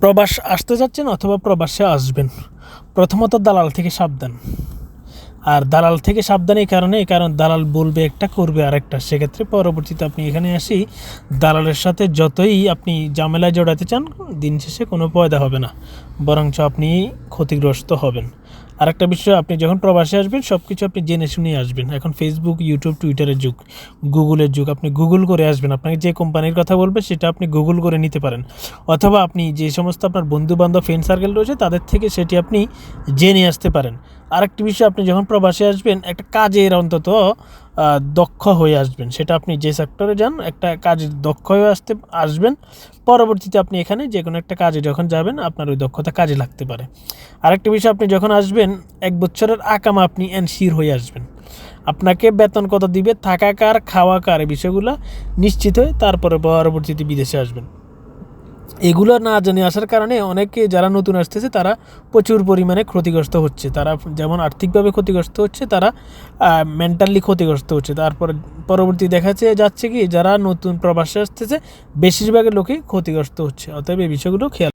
প্রবাস আসতে যাচ্ছেন অথবা প্রবাসে আসবেন? প্রথমত দালাল থেকে সাবধান। আর দালাল থেকে সাবধান এই কারণে কারণ দালাল বলবে একটা, করবে আর একটা সেক্ষেত্রে পরবর্তীতে আপনি এখানে আসি, দালালের সাথে যতই আপনি জামেলায় জড়াতে চান, দিন শেষে কোনো পয়দা হবে না। বরঞ্চ আপনি ক্ষতিগ্রস্ত হবেন। আরেকটা বিষয়, আপনি যখন প্রবাসে আসবেন সব কিছু আপনি জেনে শুনে আসবেন। এখন ফেসবুক ইউটিউব টুইটারের যুগ গুগলের যুগ, আপনি গুগল করে আসবেন। আপনাকে যে কোম্পানির কথা বলবে, সেটা আপনি গুগল করে নিতে পারেন। অথবা আপনি যে সমস্ত আপনার বন্ধুবান্ধব ফ্রেন্ড সার্কেল রয়েছে, তাদের থেকে সেটি আপনি জেনে আসতে পারেন। আরেকটি বিষয়, আপনি যখন প্রবাসে আসবেন, একটা কাজের অন্তত দক্ষ হয়ে আসবেন। সেটা আপনি যে সেক্টরে যান, একটা কাজের দক্ষ হয়ে আসতে, আসবেন। পরবর্তীতে আপনি এখানে যে কোনো একটা কাজে যখন যাবেন, আপনার ওই দক্ষতা কাজে লাগতে পারে। আরেকটি বিষয়, আপনি যখন আসবেন, এক বছরের আকামা আপনি এনশির হয়ে আসবেন। আপনাকে বেতন কত দিবে থাকা কার খাওয়া কার এই বিষয়গুলো নিশ্চিত হয়ে তারপরে পরবর্তীতে বিদেশে আসবেন। এগুলো না জেনে আসার কারণে অনেকে যারা নতুন আসতেছে, তারা প্রচুর পরিমাণে ক্ষতিগ্রস্ত হচ্ছে। তারা যেমন আর্থিকভাবে ক্ষতিগ্রস্ত হচ্ছে, তারা মেন্টালি ক্ষতিগ্রস্ত হচ্ছে। তারপর পরবর্তী দেখা যাচ্ছে যাচ্ছে কি, যারা নতুন প্রবাসে আসতেছে, বেশিরভাগের লোকই ক্ষতিগ্রস্ত হচ্ছে। অতএব এই বিষয়গুলো খেয়াল